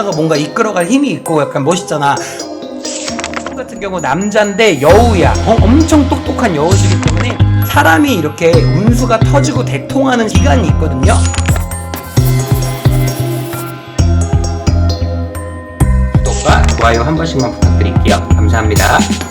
남자가 뭔가 이끌어갈 힘이 있고 약간 멋있잖아. 같은 경우 남자인데 여우야. 어, 엄청 똑똑한 여우시기 때문에 사람이 이렇게 운수가 터지고 대통하는 기간이 있거든요. 구독과 좋아요 한 번씩만 부탁드릴게요. 감사합니다.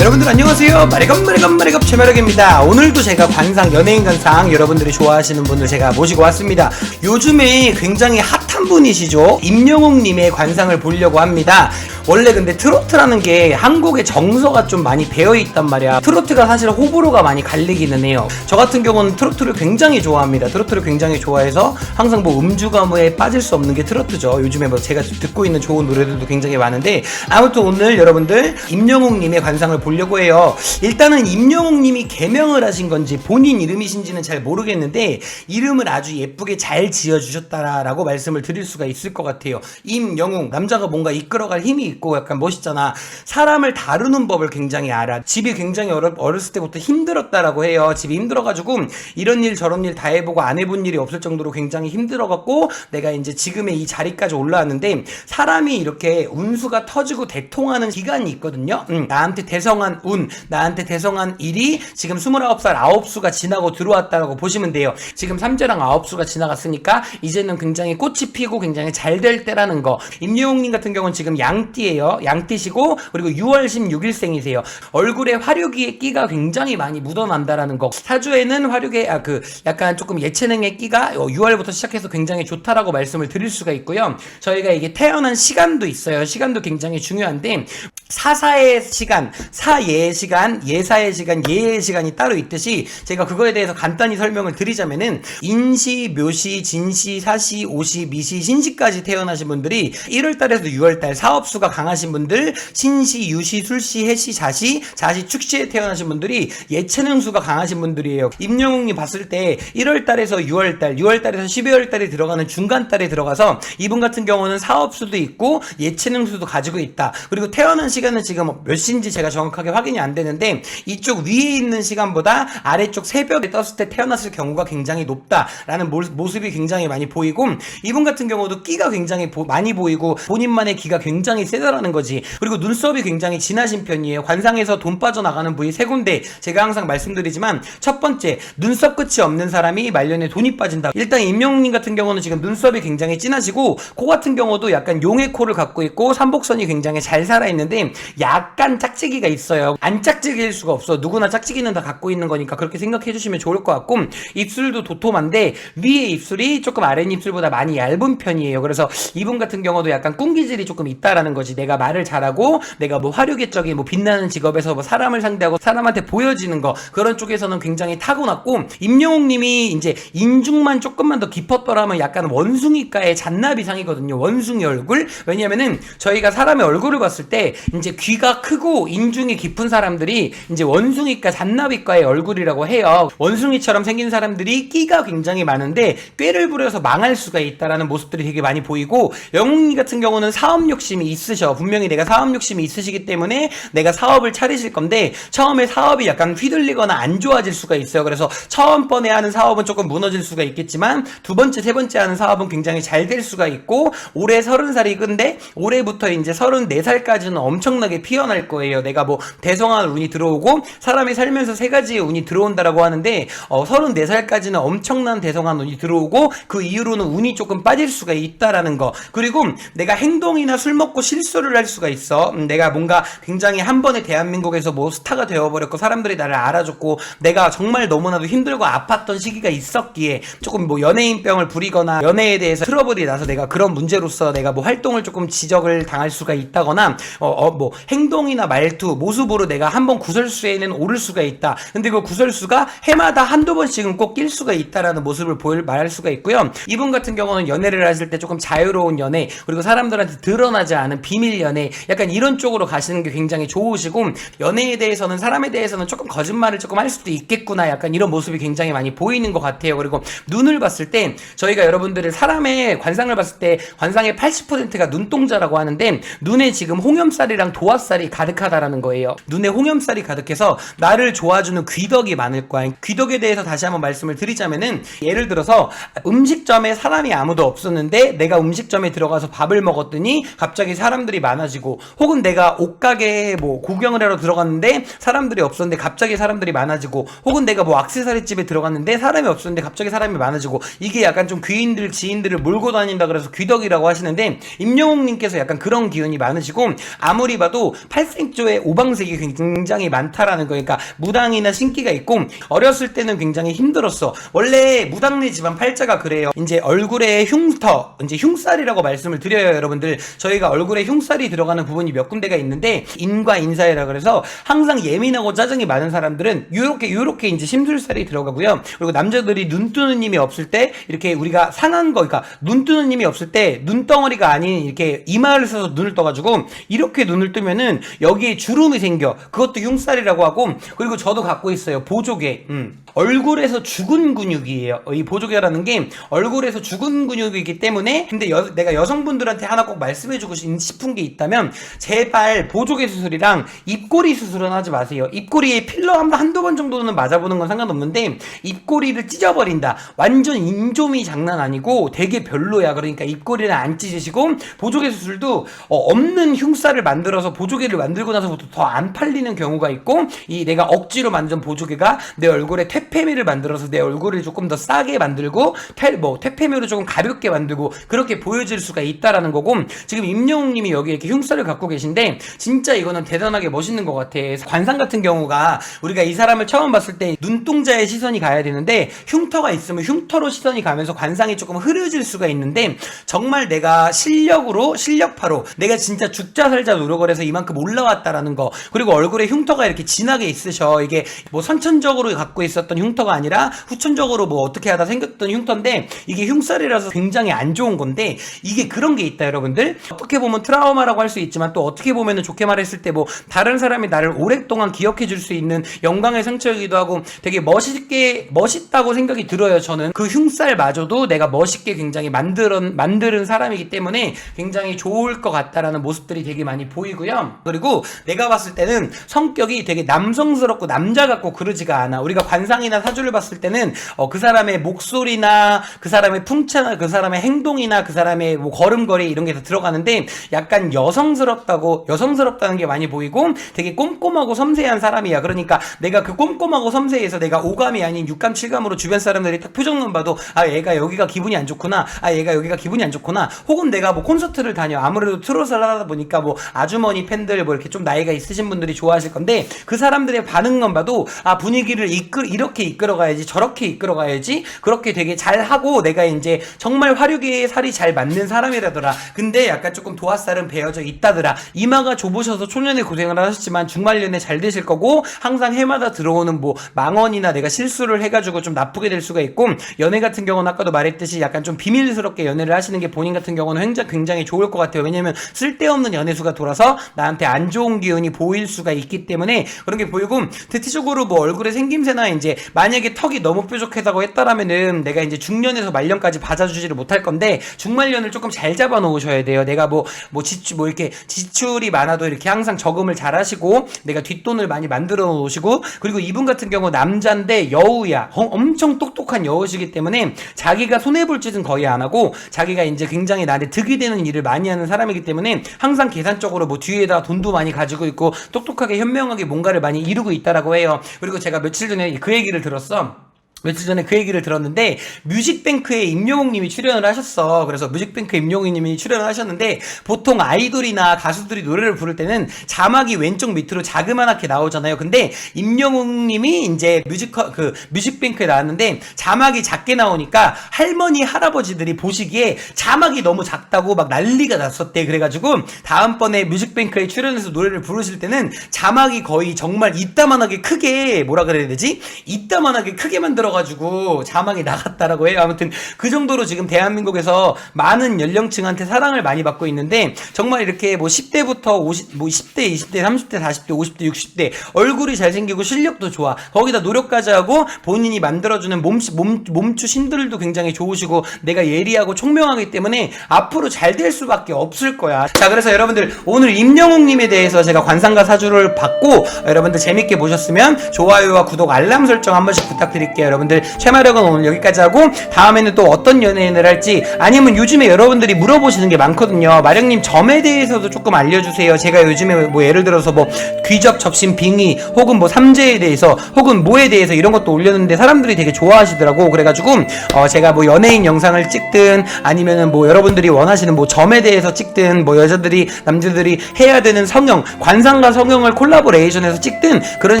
여러분들 안녕하세요. 마리갑 마리갑 마리갑 최마력입니다. 오늘도 제가 관상 연예인 관상 여러분들이 좋아하시는 분들 제가 모시고 왔습니다. 요즘에 굉장히 핫한 분이시죠. 임영웅님의 관상을 보려고 합니다. 원래 근데 트로트라는 게 한국의 정서가 좀 많이 배어 있단 말이야. 트로트가 사실 호불호가 많이 갈리기는 해요. 저 같은 경우는 트로트를 굉장히 좋아합니다. 트로트를 굉장히 좋아해서 항상 뭐 음주 가무에 빠질 수 없는 게 트로트죠. 요즘에 뭐 제가 듣고 있는 좋은 노래들도 굉장히 많은데 아무튼 오늘 여러분들 임영웅님의 관상을 보려고 해요. 일단은 임영웅님이 개명을 하신 건지 본인 이름이신지는 잘 모르겠는데 이름을 아주 예쁘게 잘 지어주셨다라고 말씀을 드릴 수가 있을 것 같아요. 임영웅 남자가 뭔가 이끌어갈 힘이 있고 약간 멋있잖아. 사람을 다루는 법을 굉장히 알아. 집이 굉장히 어렸, 어렸을 때부터 힘들었다라고 해요. 집이 힘들어가지고 이런 일 저런 일 다 해보고 안 해본 일이 없을 정도로 굉장히 힘들어갖고 내가 이제 지금의 이 자리까지 올라왔는데 사람이 이렇게 운수가 터지고 대통하는 기간이 있거든요. 음, 나한테 대성한 운, 나한테 대성한 일이 지금 29살 9수가 지나고 들어왔다라고 보시면 돼요. 지금 3제랑 9수가 지나갔으니까 이제는 굉장히 꽃이 피고 굉장히 잘 될 때라는 거. 임영웅님 같은 경우는 지금 양띠 예요. 양띠시고 그리고 6월 16일생이세요. 얼굴에 화류기의 끼가 굉장히 많이 묻어난다라는 거. 사주에는 화류계 아그 약간 조금 예체능의 끼가 6월부터 시작해서 굉장히 좋다라고 말씀을 드릴 수가 있고요. 저희가 이게 태어난 시간도 있어요. 시간도 굉장히 중요한데 사사의 시간, 사예의 시간, 예사의 시간, 예의 시간이 따로 있듯이 제가 그거에 대해서 간단히 설명을 드리자면은 인시, 묘시, 진시, 사시, 오시, 미시, 신시까지 태어나신 분들이 1월 달에서 6월 달 사업수가 강하신 분들, 신시, 유시, 술시, 해시, 자시, 자시, 축시에 태어나신 분들이 예체능수가 강하신 분들이에요. 임영웅이 봤을 때 1월 달에서 6월 달, 6월 달에서 12월 달에 들어가는 중간 달에 들어가서 이분 같은 경우는 사업수도 있고 예체능수도 가지고 있다. 그리고 태어난 시간 은 지금 몇 시인지 제가 정확하게 확인이 안 되는데 이쪽 위에 있는 시간보다 아래쪽 새벽에 떴을 때 태어났을 경우가 굉장히 높다라는 모- 모습이 굉장히 많이 보이고 이분 같은 경우도 끼가 굉장히 보- 많이 보이고 본인만의 기가 굉장히 세다라는 거지. 그리고 눈썹이 굉장히 진하신 편이에요. 관상에서 돈 빠져나가는 부위 세 군데 제가 항상 말씀드리지만 첫 번째 눈썹 끝이 없는 사람이 말년에 돈이 빠진다. 일단 임영웅님 같은 경우는 지금 눈썹이 굉장히 진하시고 코 같은 경우도 약간 용의 코를 갖고 있고 삼복선이 굉장히 잘 살아 있는데 약간 짝지기가 있어요. 안 짝지기일 수가 없어. 누구나 짝지기는 다 갖고 있는 거니까 그렇게 생각해 주시면 좋을 것 같고 입술도 도톰한데 위에 입술이 조금 아래 입술보다 많이 얇은 편이에요. 그래서 이분 같은 경우도 약간 꿍기질이 조금 있다라는 거지. 내가 말을 잘하고 내가 뭐 화류계적인 뭐 빛나는 직업에서 뭐 사람을 상대하고 사람한테 보여지는 거 그런 쪽에서는 굉장히 타고났고 임영웅 님이 이제 인중만 조금만 더 깊었더라면 약간 원숭이과의 잔나비 이상이거든요. 원숭이 얼굴. 왜냐면은 저희가 사람의 얼굴을 봤을 때 이제 귀가 크고 인중이 깊은 사람들이 이제 원숭이과 잔나비과의 얼굴이라고 해요. 원숭이처럼 생긴 사람들이 끼가 굉장히 많은데 꾀를 부려서 망할 수가 있다라는 모습들이 되게 많이 보이고 영웅님 같은 경우는 사업 욕심이 있으셔. 분명히 내가 사업 욕심이 있으시기 때문에 내가 사업을 차리실 건데 처음에 사업이 약간 휘둘리거나 안 좋아질 수가 있어요. 그래서 처음 번에 하는 사업은 조금 무너질 수가 있겠지만 두 번째, 세 번째 하는 사업은 굉장히 잘 될 수가 있고 올해 서른 살이 근데 올해부터 이제 서른 네 살까지는 엄청 나게 피어날 거예요. 내가 뭐 대성한 운이 들어오고 사람이 살면서 세 가지의 운이 들어온다라고 하는데 어, 서른 네 살까지는 엄청난 대성한 운이 들어오고 그 이후로는 운이 조금 빠질 수가 있다라는 거. 그리고 내가 행동이나 술 먹고 실수를 할 수가 있어. 음, 내가 뭔가 굉장히 한 번에 대한민국에서 뭐 스타가 되어버렸고 사람들이 나를 알아줬고 내가 정말 너무나도 힘들고 아팠던 시기가 있었기에 조금 뭐 연예인병을 부리거나 연애에 대해서 트러블이 나서 내가 그런 문제로서 내가 뭐 활동을 조금 지적을 당할 수가 있다거나 어뭐 행동이나 말투 모습으로 내가 한번 구설수에는 오를 수가 있다. 근데 그 구설수가 해마다 한두 번씩은 꼭 낄 수가 있다라는 모습을 보일 말할 수가 있고요. 이분 같은 경우는 연애를 하실 때 조금 자유로운 연애 그리고 사람들한테 드러나지 않은 비밀 연애 약간 이런 쪽으로 가시는 게 굉장히 좋으시고 연애에 대해서는 사람에 대해서는 조금 거짓말을 조금 할 수도 있겠구나 약간 이런 모습이 굉장히 많이 보이는 것 같아요. 그리고 눈을 봤을 때 저희가 여러분들을 사람의 관상을 봤을 때 관상의 80%가 눈동자라고 하는데 눈에 지금 홍염살이라 고 홍염살이랑 도화살이 가득하다라는 거예요. 눈에 홍염살이 가득해서 나를 좋아주는 귀덕이 많을 거야. 귀덕에 대해서 다시 한번 말씀을 드리자면은 예를 들어서 음식점에 사람이 아무도 없었는데 내가 음식점에 들어가서 밥을 먹었더니 갑자기 사람들이 많아지고 혹은 내가 옷가게에 뭐 구경을 하러 들어갔는데 사람들이 없었는데 갑자기 사람들이 많아지고 혹은 내가 뭐 액세서리 집에 들어갔는데 사람이 없었는데 갑자기 사람이 많아지고 이게 약간 좀 귀인들 지인들을 몰고 다닌다 그래서 귀덕이라고 하시는데 임영웅님께서 약간 그런 기운이 많으시고 아무리 봐도 팔생조에 오방색이 굉장히 많다라는 거 그러니까 무당이나 신기가 있고 어렸을 때는 굉장히 힘들었어. 원래 무당네 집안 팔자가 그래요. 이제 얼굴에 흉터 이제 흉살이라고 말씀을 드려요 여러분들. 저희가 얼굴에 흉살이 들어가는 부분이 몇 군데가 있는데 인과 인사이라 그래서 항상 예민하고 짜증이 많은 사람들은 요렇게 요렇게 이제 심술살이 들어가고요. 그리고 남자들이 눈 뜨는 힘이 없을 때 이렇게 우리가 상한 거 그러니까 눈 뜨는 힘이 없을 때 눈덩어리가 아닌 이렇게 이마를 써서 눈을 떠가지고 이렇게 눈을 뜨면은 여기에 주름이 생겨. 그것도 흉살이라고 하고. 그리고 저도 갖고 있어요. 보조개. 음. 얼굴에서 죽은 근육이에요. 이 보조개라는 게 얼굴에서 죽은 근육이기 때문에. 근데 여- 내가 여성분들한테 하나 꼭 말씀해주고 싶- 싶은 게 있다면 제발 보조개 수술이랑 입꼬리 수술은 하지 마세요. 입꼬리에 필러 한- 한두 번 정도는 맞아보는 건 상관없는데 입꼬리를 찢어버린다. 완전 인조미 장난 아니고 되게 별로야. 그러니까 입꼬리를 안 찢으시고 보조개 수술도 어, 없는 흉살을 만들어 서 보조개를 만들고 나서부터 더 안 팔리는 경우가 있고 이 내가 억지로 만든 보조개가 내 얼굴에 퇴폐미를 만들어서 내 얼굴을 조금 더 싸게 만들고 퇴, 뭐 퇴폐미를 조금 가볍게 만들고 그렇게 보여질 수가 있다라는 거고 지금 임영웅님이 여기 이렇게 흉살을 갖고 계신데 진짜 이거는 대단하게 멋있는 것 같아. 관상 같은 경우가 우리가 이 사람을 처음 봤을 때 눈동자에 시선이 가야 되는데 흉터가 있으면 흉터로 시선이 가면서 관상이 조금 흐려질 수가 있는데 정말 내가 실력으로 실력파로 내가 진짜 죽자 살자 노력 을 해서 이만큼 올라왔다라는 거. 그리고 얼굴에 흉터가 이렇게 진하게 있으셔. 이게 뭐 선천적으로 갖고 있었던 흉터가 아니라 후천적으로 뭐 어떻게 하다 생겼던 흉터인데 이게 흉살이라서 굉장히 안 좋은 건데 이게 그런 게 있다 여러분들. 어떻게 보면 트라우마라고 할 수 있지만 또 어떻게 보면은 좋게 말했을 때 뭐 다른 사람이 나를 오랫동안 기억해 줄 수 있는 영광의 상처이기도 하고 되게 멋있게 멋있다고 생각이 들어요 저는. 그 흉살마저도 내가 멋있게 굉장히 만들은 만드는 사람이기 때문에 굉장히 좋을 것 같다라는 모습들이 되게 많이 보 이고요. 그리고 내가 봤을 때는 성격이 되게 남성스럽고 남자 같고 그러지가 않아. 우리가 관상이나 사주를 봤을 때는 어, 그 사람의 목소리나 그 사람의 풍채나 그 사람의 행동이나 그 사람의 뭐 걸음걸이 이런 게 다 들어가는데 약간 여성스럽다고 여성스럽다는 게 많이 보이고 되게 꼼꼼하고 섬세한 사람이야. 그러니까 내가 그 꼼꼼하고 섬세해서 내가 오감이 아닌 육감 칠감으로 주변 사람들이 딱 표정만 봐도 아 얘가 여기가 기분이 안 좋구나. 아 얘가 여기가 기분이 안 좋구나. 혹은 내가 뭐 콘서트를 다녀. 아무래도 트롯을 하다 보니까 뭐 아주 머니 팬들 뭐 이렇게 좀 나이가 있으신 분들이 좋아하실 건데 그 사람들의 반응만 봐도 아 분위기를 이끌 이렇게 이끌어 가야지 저렇게 이끌어 가야지 그렇게 되게 잘 하고 내가 이제 정말 화류계에 살이 잘 맞는 사람이라더라. 근데 약간 조금 도화살은 베어져 있다더라. 이마가 좁으셔서 초년에 고생을 하셨지만 중말년에 잘 되실 거고 항상 해마다 들어오는 뭐 망언이나 내가 실수를 해가지고 좀 나쁘게 될 수가 있고 연애 같은 경우는 아까도 말했듯이 약간 좀 비밀스럽게 연애를 하시는 게 본인 같은 경우는 굉장히, 굉장히 좋을 것 같아요. 왜냐면 쓸데없는 연애수가 돌아서 나한테 안 좋은 기운이 보일 수가 있기 때문에 그런 게 보이고 대체적으로 뭐 얼굴에 생김새나 이제 만약에 턱이 너무 뾰족하다고 했다라면은 내가 이제 중년에서 말년까지 받아주지를 못할 건데 중말년을 조금 잘 잡아 놓으셔야 돼요. 내가 뭐뭐 지출 뭐 이렇게 지출이 많아도 이렇게 항상 저금을 잘 하시고 내가 뒷돈을 많이 만들어 놓으시고 그리고 이분 같은 경우 남자인데 여우야 어, 엄청 똑똑한 여우시기 때문에 자기가 손해 볼 짓은 거의 안 하고 자기가 이제 굉장히 나한테 득이 되는 일을 많이 하는 사람이기 때문에 항상 계산적으로 뭐 뒤에다 돈도 많이 가지고 있고 똑똑하게 현명하게 뭔가를 많이 이루고 있다라고 해요. 그리고 제가 며칠 전에 그 얘기를 들었어. 며칠 전에 그 얘기를 들었는데 뮤직뱅크에 임영웅님이 출연을 하셨어. 그래서 뮤직뱅크 임영웅님이 출연을 하셨는데 보통 아이돌이나 가수들이 노래를 부를 때는 자막이 왼쪽 밑으로 자그만하게 나오잖아요. 근데 임영웅님이 이제 뮤지컬 그 뮤직뱅크에 나왔는데 자막이 작게 나오니까 할머니 할아버지들이 보시기에 자막이 너무 작다고 막 난리가 났었대. 그래가지고 다음번에 뮤직뱅크에 출연해서 노래를 부르실 때는 자막이 거의 정말 이따만하게 크게 뭐라 그래야 되지? 이따만하게 크게 만들어 들어가지고 자막이 나갔다라고 해요. 아무튼 그 정도로 지금 대한민국에서 많은 연령층한테 사랑을 많이 받고 있는데 정말 이렇게 뭐 10대부터 50, 뭐 10대, 20대, 30대, 40대, 50대, 60대 얼굴이 잘생기고 실력도 좋아. 거기다 노력까지 하고 본인이 만들어주는 몸, 몸, 몸추 신들도 굉장히 좋으시고 내가 예리하고 총명하기 때문에 앞으로 잘 될 수밖에 없을 거야. 자, 그래서 여러분들 오늘 임영웅님에 대해서 제가 관상가 사주를 받고 여러분들 재밌게 보셨으면 좋아요와 구독, 알람 설정 한 번씩 부탁드릴게요. 여러분 들 최마력은 오늘 여기까지 하고 다음에는 또 어떤 연예인을 할지 아니면 요즘에 여러분들이 물어보시는 게 많거든요. 마령님 점에 대해서도 조금 알려주세요. 제가 요즘에 뭐 예를 들어서 뭐 귀접, 접심, 빙의 혹은 뭐 삼재에 대해서 혹은 뭐에 대해서 이런 것도 올렸는데 사람들이 되게 좋아하시더라고. 그래가지고 어 제가 뭐 연예인 영상을 찍든 아니면은 뭐 여러분들이 원하시는 뭐 점에 대해서 찍든 뭐 여자들이 남자들이 해야 되는 성형 관상과 성형을 콜라보레이션해서 찍든 그런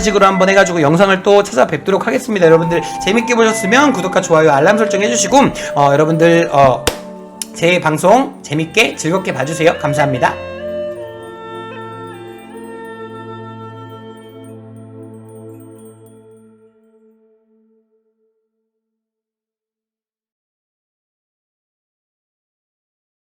식으로 한번 해가지고 영상을 또 찾아뵙도록 하겠습니다. 여러분들 재밌게 보셨으면 구독과 좋아요 알람 설정 해주시고 어 여러분들 어 제 방송 재밌게 즐겁게 봐주세요. 감사합니다.